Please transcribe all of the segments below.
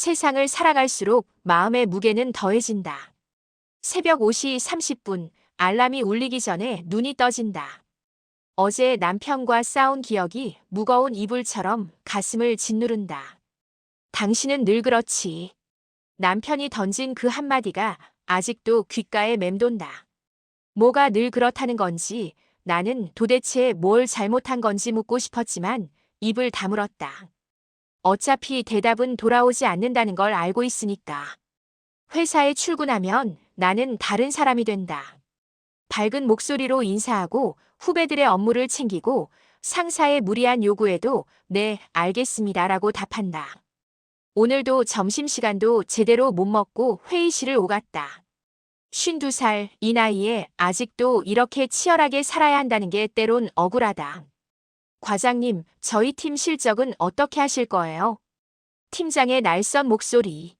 세상을 살아갈수록 마음의 무게는 더해진다. 새벽 5시 30분 알람이 울리기 전에 눈이 떠진다. 어제 남편과 싸운 기억이 무거운 이불처럼 가슴을 짓누른다. 당신은 늘 그렇지. 남편이 던진 그 한마디가 아직도 귓가에 맴돈다. 뭐가 늘 그렇다는 건지 나는 도대체 뭘 잘못한 건지 묻고 싶었지만 입을 다물었다. 어차피 대답은 돌아오지 않는다는 걸 알고 있으니까. 회사에 출근하면 나는 다른 사람이 된다. 밝은 목소리로 인사하고 후배들의 업무를 챙기고 상사의 무리한 요구에도 네, 알겠습니다 라고 답한다. 오늘도 점심시간도 제대로 못 먹고 회의실을 오갔다. 52살 이 나이에 아직도 이렇게 치열하게 살아야 한다는 게 때론 억울하다. 과장님, 저희 팀 실적은 어떻게 하실 거예요? 팀장의 날선 목소리.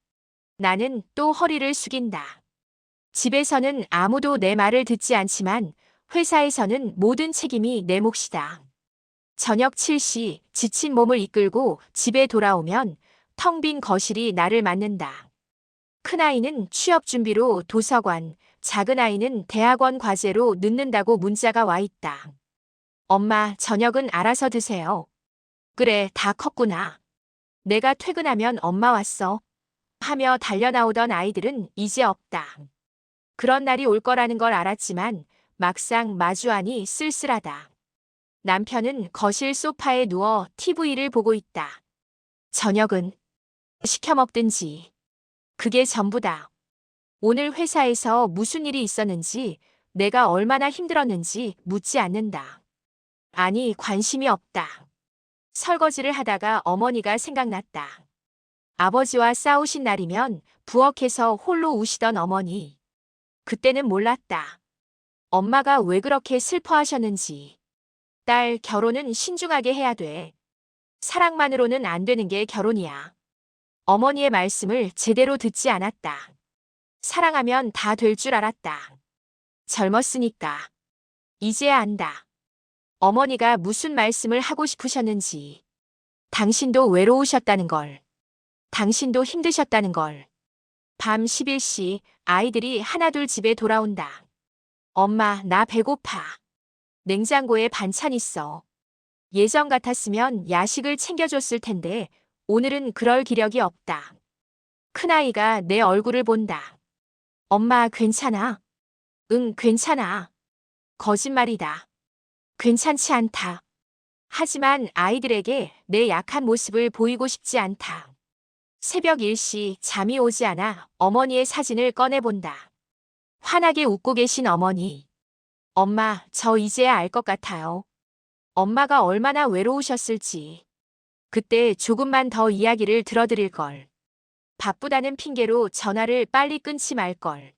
나는 또 허리를 숙인다. 집에서는 아무도 내 말을 듣지 않지만 회사에서는 모든 책임이 내 몫이다. 저녁 7시 지친 몸을 이끌고 집에 돌아오면 텅 빈 거실이 나를 맞는다. 큰아이는 취업 준비로 도서관, 작은아이는 대학원 과제로 늦는다고 문자가 와 있다. 엄마, 저녁은 알아서 드세요. 그래, 다 컸구나. 내가 퇴근하면 엄마 왔어. 하며 달려나오던 아이들은 이제 없다. 그런 날이 올 거라는 걸 알았지만 막상 마주하니 쓸쓸하다. 남편은 거실 소파에 누워 TV를 보고 있다. 저녁은 시켜 먹든지. 그게 전부다. 오늘 회사에서 무슨 일이 있었는지, 내가 얼마나 힘들었는지 묻지 않는다. 아니, 관심이 없다. 설거지를 하다가 어머니가 생각났다. 아버지와 싸우신 날이면 부엌에서 홀로 우시던 어머니. 그때는 몰랐다. 엄마가 왜 그렇게 슬퍼하셨는지. 딸, 결혼은 신중하게 해야 돼. 사랑만으로는 안 되는 게 결혼이야. 어머니의 말씀을 제대로 듣지 않았다. 사랑하면 다 될 줄 알았다. 젊었으니까. 이제야 안다. 어머니가 무슨 말씀을 하고 싶으셨는지. 당신도 외로우셨다는 걸. 당신도 힘드셨다는 걸. 밤 11시 아이들이 하나둘 집에 돌아온다. 엄마, 나 배고파. 냉장고에 반찬 있어. 예전 같았으면 야식을 챙겨줬을 텐데 오늘은 그럴 기력이 없다. 큰아이가 내 얼굴을 본다. 엄마, 괜찮아? 응, 괜찮아. 거짓말이다. 괜찮지 않다. 하지만 아이들에게 내 약한 모습을 보이고 싶지 않다. 새벽 1시 잠이 오지 않아 어머니의 사진을 꺼내본다. 환하게 웃고 계신 어머니. 엄마, 저 이제야 알 것 같아요. 엄마가 얼마나 외로우셨을지. 그때 조금만 더 이야기를 들어드릴 걸. 바쁘다는 핑계로 전화를 빨리 끊지 말 걸.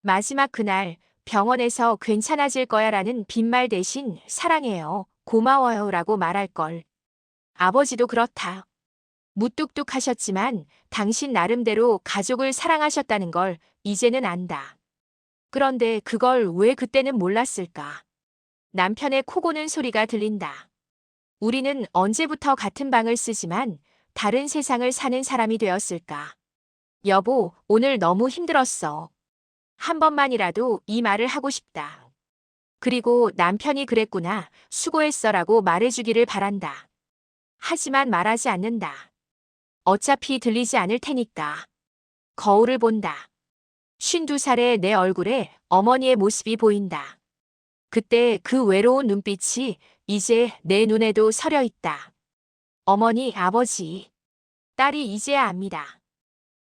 마지막 그날 병원에서 괜찮아질 거야 라는 빈말 대신 사랑해요, 고마워요 라고 말할 걸. 아버지도 그렇다. 무뚝뚝 하셨지만 당신 나름대로 가족을 사랑하셨다는 걸 이제는 안다. 그런데 그걸 왜 그때는 몰랐을까? 남편의 코 고는 소리가 들린다. 우리는 언제부터 같은 방을 쓰지만 다른 세상을 사는 사람이 되었을까? 여보, 오늘 너무 힘들었어. 한 번만이라도 이 말을 하고 싶다. 그리고 남편이 그랬구나, 수고했어라고 말해주기를 바란다. 하지만 말하지 않는다. 어차피 들리지 않을 테니까. 거울을 본다. 52살의 내 얼굴에 어머니의 모습이 보인다. 그때 그 외로운 눈빛이 이제 내 눈에도 서려 있다. 어머니, 아버지. 딸이 이제야 압니다.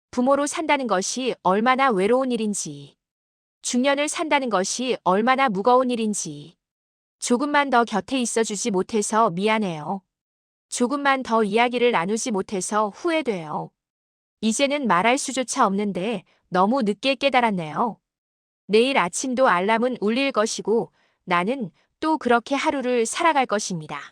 부모로 산다는 것이 얼마나 외로운 일인지. 중년을 산다는 것이 얼마나 무거운 일인지. 조금만 더 곁에 있어주지 못해서 미안해요. 조금만 더 이야기를 나누지 못해서 후회돼요. 이제는 말할 수조차 없는데 너무 늦게 깨달았네요. 내일 아침도 알람은 울릴 것이고 나는 또 그렇게 하루를 살아갈 것입니다.